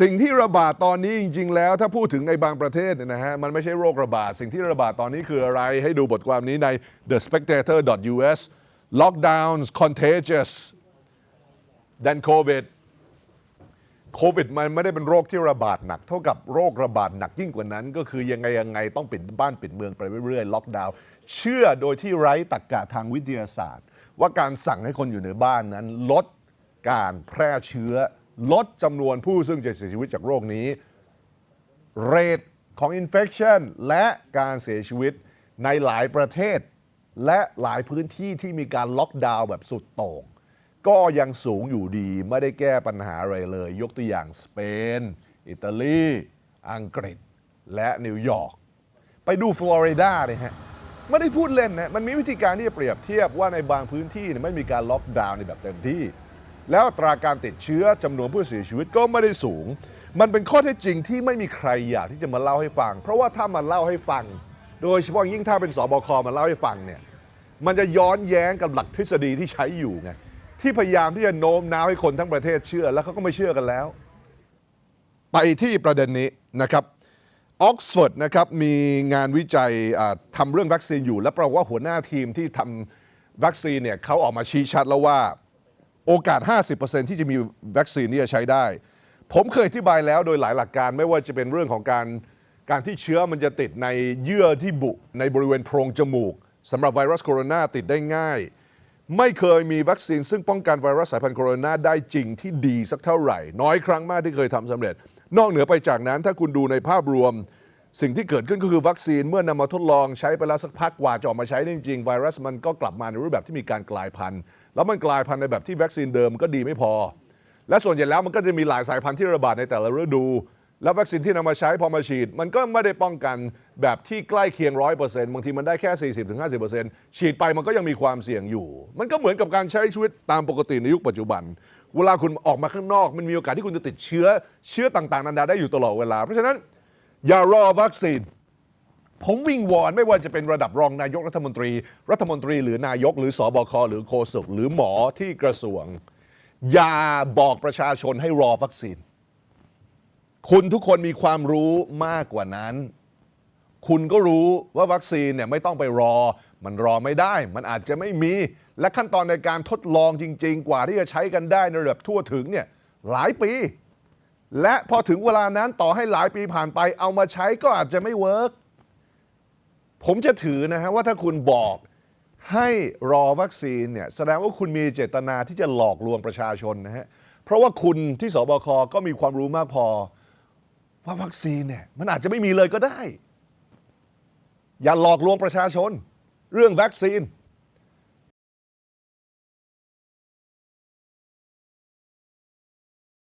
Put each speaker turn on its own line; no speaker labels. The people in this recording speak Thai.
สิ่งที่ระบาดตอนนี้จริง ๆ แล้วถ้าพูดถึงในบางประเทศเนี่ยนะฮะมันไม่ใช่โรคระบาด สิ่งที่ระบาดตอนนี้คืออะไรให้ดูบทความนี้ใน the spectator.us lockdowns contagious than covid โควิดมันไม่ได้เป็นโรคที่ระบาดหนัก เท่ากับโรคระบาดหนักยิ่งกว่านั้น ก็คือยังไงยังไงต้องปิดบ้านปิดเมืองไปเรื่อยๆล็อกดาวน์เชื่อโดยที่ไร้ตรรกกะทางวิทยาศาสตร์ ว่าการสั่งให้คนอยู่ในบ้านนั้นลดการแพร่เชื้อ ลดจำนวนผู้ซึ่งจะเสียชีวิตจากโรคนี้ เรทของ infection และการเสียชีวิตในหลายประเทศ และหลายพื้นที่ที่มีการล็อกดาวน์แบบสุดโต่ง ก็ยังสูงอยู่ดีไม่ได้แก้ปัญหาอะไรเลย ยกตัวอย่างสเปน อิตาลี อังกฤษ และนิวยอร์กไปดูฟลอริดาเลยฮะไม่ได้พูดเล่นนะ มันมีวิธีการที่จะเปรียบเทียบว่าในบางพื้นที่ไม่มีการล็อกดาวน์ในแบบเต็มที่ แล้วอัตราการติดเชื้อจำนวนผู้เสียชีวิตก็ไม่ได้สูง มันเป็นข้อเท็จจริงที่ไม่มีใครอยากที่จะมาเล่าให้ฟัง เพราะว่าถ้ามาเล่าให้ฟัง โดยเฉพาะยิ่งถ้าเป็นสบคมาเล่าให้ฟังเนี่ยมันจะย้อนแย้งกับหลักทฤษฎีที่ใช้อยู่ไงที่พยายามที่จะโน้มน้าวให้คนทั้งประเทศเชื่อ แล้วเขาก็ไม่เชื่อกันแล้ว ไปที่ประเด็นนี้นะครับออกซฟอร์ดนะครับมีงานวิจัยอ่าทำเรื่องวัคซีนอยู่ และปรากฏว่าหัวหน้าทีมที่ทำวัคซีนเนี่ยเขาออกมาชี้ชัดแล้วว่า โอกาส 50%ที่จะมีวัคซีนที่จะใช้ได้ ผมเคยอธิบายแล้วโดยหลายหลักการไม่ว่าจะเป็นเรื่องของการการที่เชื้อมันจะติดในเยื่อที่บุ ในบริเวณโพรงจมูกสำหรับไวรัสโคโรนาติดได้ง่าย ไม่เคยมีวัคซีนซึ่งป้องกันไวรัสสายพันธุ์โคโรนาได้จริงที่ดีสักเท่าไหร่ น้อยครั้งมากที่เคยทำสำเร็จ นอกเหนือไปจากนั้นถ้าคุณดูในภาพรวม สิ่งที่เกิดขึ้นก็คือวัคซีนเมื่อนำมาทดลองใช้ไปแล้วสักพักกว่าจะออกมาใช้ได้จริงๆไวรัสมันก็กลับมาในรูปแบบที่มีการกลายพันธุ์ แล้วมันกลายพันธุ์ในแบบที่วัคซีนเดิมก็ดีไม่พอ และส่วนใหญ่แล้วมันก็จะมีหลายสายพันธุ์ที่ระบาดในแต่ละฤดู แล้ววัคซีนที่นำมาใช้พอมาฉีด มันก็ไม่ได้ป้องกันแบบที่ใกล้เคียงร้อยเปอร์เซ็นต์บางทีมันได้แค่40-50%ฉีดไปมันก็ยังมีความเสี่ยงอยู่ มันก็เหมือนกับการใช้ชีวิตตามปกติในยุคปัจจุบัน เวลาคุณออกมาข้างนอก มันมีโอกาสที่คุณจะติดเชื้อเชื้อต่างๆนานาได้อยู่ตลอดเวลาเพราะฉะนั้น อย่ารอวัคซีน ผมวิ่งวอนไม่ว่าจะเป็นระดับรองนายกรัฐมนตรี รัฐมนตรีหรือนายกหรือสอบคหรือโฆษกหรือหมอที่กระทรวง อย่าบอกประชาชนให้รอวัคซีน คุณทุกคนมีความรู้มากกว่านั้น คุณก็รู้ว่าวัคซีนเนี่ยไม่ต้องไปรอ มันรอไม่ได้ มันอาจจะไม่มี และขั้นตอนในการทดลองจริง ๆ กว่าที่จะใช้กันได้ในระดับทั่วถึงเนี่ยหลายปี และพอถึงเวลานั้นต่อให้หลายปีผ่านไปเอามาใช้ก็อาจจะไม่เวิร์กผมจะถือนะฮะว่าถ้าคุณบอกให้รอวัคซีนเนี่ยแสดงว่าคุณมีเจตนาที่จะหลอกลวงประชาชนนะฮะเพราะว่าคุณที่สบคก็มีความรู้มากพอ ว่าวัคซีนเนี่ยมันอาจจะไม่มีเลยก็ได้ อย่าหลอกลวงประชาชน เรื่องวัคซีน